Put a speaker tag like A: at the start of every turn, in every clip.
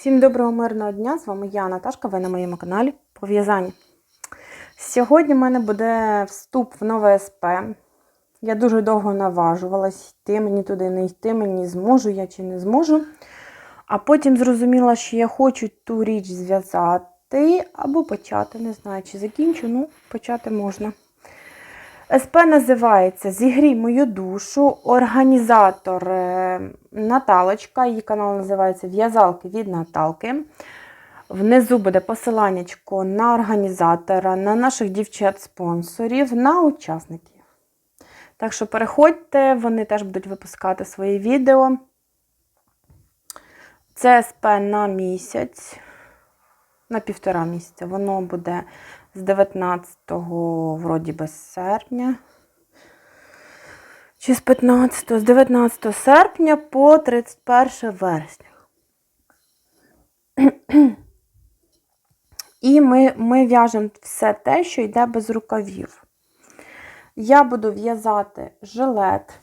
A: Всім доброго мирного дня! З вами я, Наташка, ви на моєму каналі по в'язанню. Сьогодні в мене буде вступ в нове СП. Я дуже довго наважувалась йти мені туди, не йти, мені зможу я чи не зможу. А потім зрозуміла, що я хочу ту річ зв'язати або почати. Не знаю, чи закінчу, ну, почати можна. СП називається Зігрій мою душу. Організатор е, Наталочка. Її канал називається В'язалки від Наталки. Внизу буде посиланнячко на організатора, на наших дівчат-спонсорів, на учасників. Так що переходьте, вони теж будуть випускати свої відео. Це СП на місяць, на півтора місяця. Воно буде з 19-го, вроді би, серпня. Чи з 15-го, з 19 серпня по 31 вересня. І ми, ми в'яжемо все те, що йде без рукавів. Я буду в'язати жилет.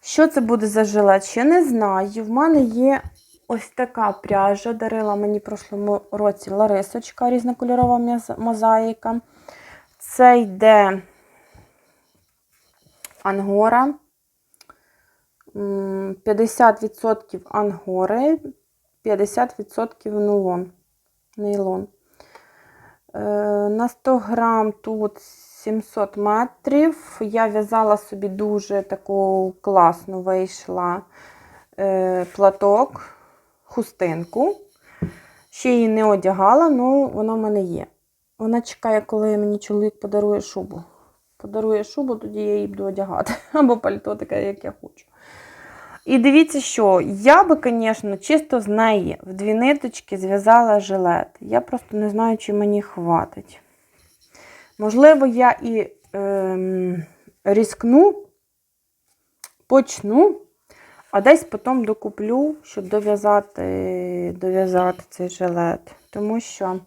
A: Що це буде за жилет? Ще не знаю. В мене є ось така пряжа. Дарила мені в прошлому році Ларисочка, різнокольорова мозаїка. Це йде ангора. 50% ангори, 50% нейлон. нейлон. Е, На 100 грам тут 700 метрів. Я в'язала собі дуже таку класну вийшла е, платок, хустинку. Ще її не одягала, але вона в мене є. Вона чекає, коли мені чоловік подарує шубу. Подарує шубу, тоді я її буду одягати. Або пальто таке, як я хочу. І дивіться, що я би, звісно, чисто з неї в дві ниточки зв'язала жилет. Я просто не знаю, чи мені хватить. Можливо, я і ем, різкну, почну, а десь потім докуплю, щоб дов'язати дов'язати цей жилет. Тому що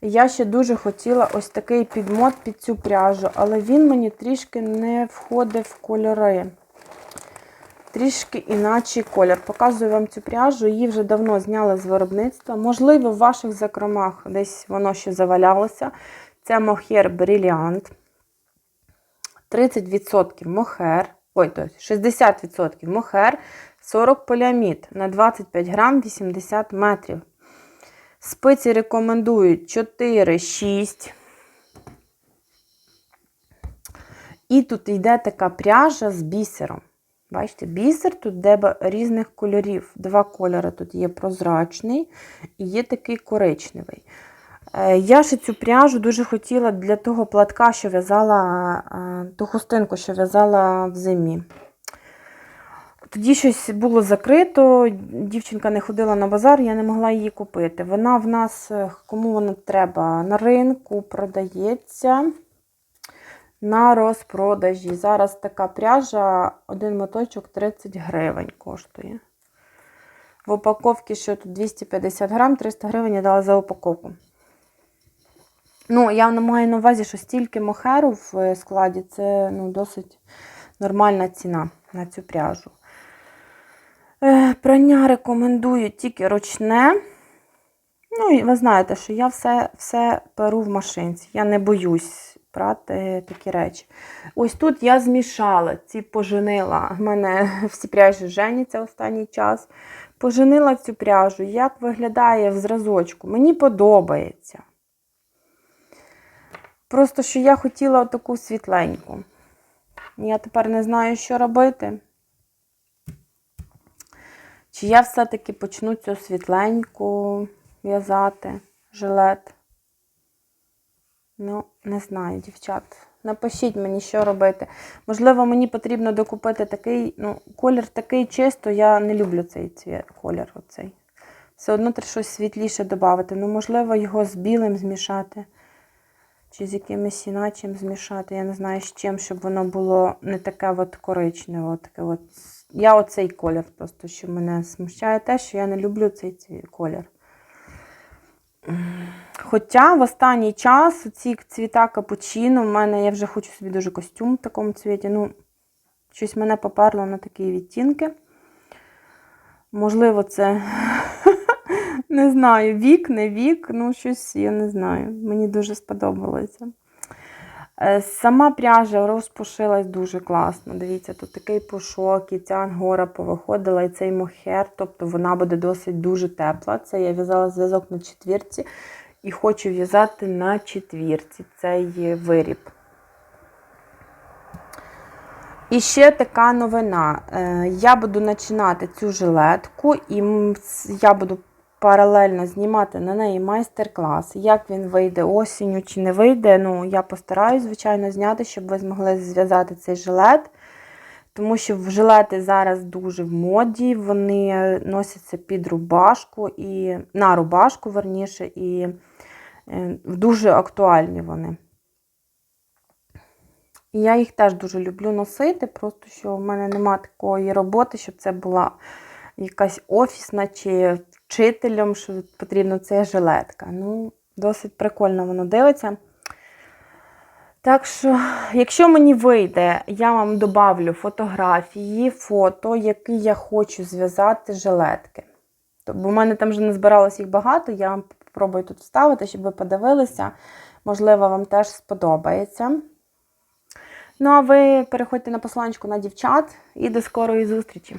A: я ще дуже хотіла ось такий підмот під цю пряжу, але він мені трішки не входить в кольори. Трішки інакший колір. Показую вам цю пряжу, її вже давно зняли з виробництва. Можливо, в ваших закромах десь воно ще завалялося. Це мохер Brilliant. 30% мохер. Ой, то есть 60% мохер, 40 поліамід на 25 грам 80 метрів. Спиці рекомендують 4-6. І тут йде така пряжа з бісером. Бачите, бісер тут де різних кольорів. Два кольори тут є прозрачний і є такий коричневий. Е, Я ще цю пряжу дуже хотіла для того платка, що в'язала, е, ту хустинку, що в'язала в зимі. Тоді щось було закрито, дівчинка не ходила на базар, я не могла її купити. Вона в нас, е, кому вона треба, на ринку продається на розпродажі. Зараз така пряжа, один моточок 30 гривень коштує. В упаковці що тут 250 грам, 300 гривень я дала за упаковку. Ну, я маю на увазі, що стільки мохеру в е, складі це ну, досить нормальна ціна на цю пряжу. Е, Прання рекомендую тільки ручне. Ну, і ви знаєте, що я все, все перу в машинці. Я не боюсь прати такі речі. Ось тут я змішала ці поженила. У мене всі пряжі женяться останній час. Поженила цю пряжу, як виглядає в зразочку. Мені подобається. Просто що я хотіла таку світленьку. Я тепер не знаю, що робити. Чи я все-таки почну цю світленьку в'язати, жилет. Ну, не знаю, дівчат. Напишіть мені, що робити. Можливо, мені потрібно докупити такий, ну, колір такий чисто, я не люблю цей цвіт, колір. оцей. Все одно треба щось світліше додати. Ну, можливо, його з білим змішати. Чи з якимось іначим змішати. Я не знаю з чим, щоб воно було не таке от коричневе. Таке от. Я оцей колір просто, що мене смущає те, що я не люблю цей колір. Хоча в останній час ці цвіта капучино, в мене я вже хочу собі дуже костюм в такому цвіті. Ну, щось мене поперло на такі відтінки. Можливо, це Не знаю, вік, не вік, ну щось я не знаю. Мені дуже сподобалося. Е, Сама пряжа розпушилась дуже класно. Дивіться, тут такий пушок, і ця ангора повиходила, і цей мохер, тобто вона буде досить дуже тепла. Це я в'язала зв'язок на четвірці і хочу в'язати на четвірці цей виріб. І ще така новина. Е, Я буду починати цю жилетку, і я буду паралельно знімати на неї майстер-клас. Як він вийде осінню чи не вийде, ну я постараюсь, звичайно, зняти, щоб ви змогли зв'язати цей жилет. Тому що жилети зараз дуже в моді, вони носяться під рубашку і на рубашку, верніше, і е, дуже актуальні вони. І я їх теж дуже люблю носити, просто що в мене нема такої роботи, щоб це була якась офісна чи вчителем, що потрібно це жилетка. Ну, досить прикольно воно дивиться. Так що, якщо мені вийде, я вам добавлю фотографії, фото, які я хочу зв'язати жилетки. То- Бо в мене там вже не збиралось їх багато, я вам спробую тут вставити, щоб ви подивилися. Можливо, вам теж сподобається. Ну, а ви переходьте на посланечку на дівчат і до скорої зустрічі.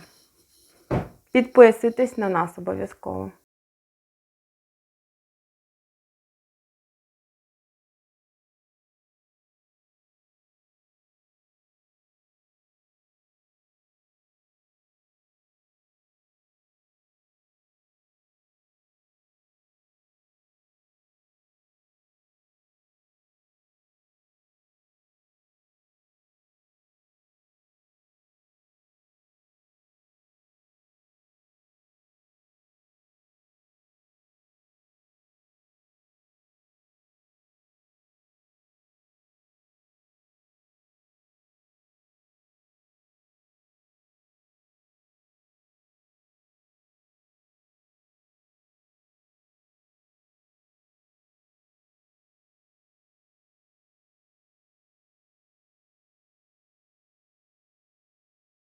A: Підписуйтесь на нас обов'язково.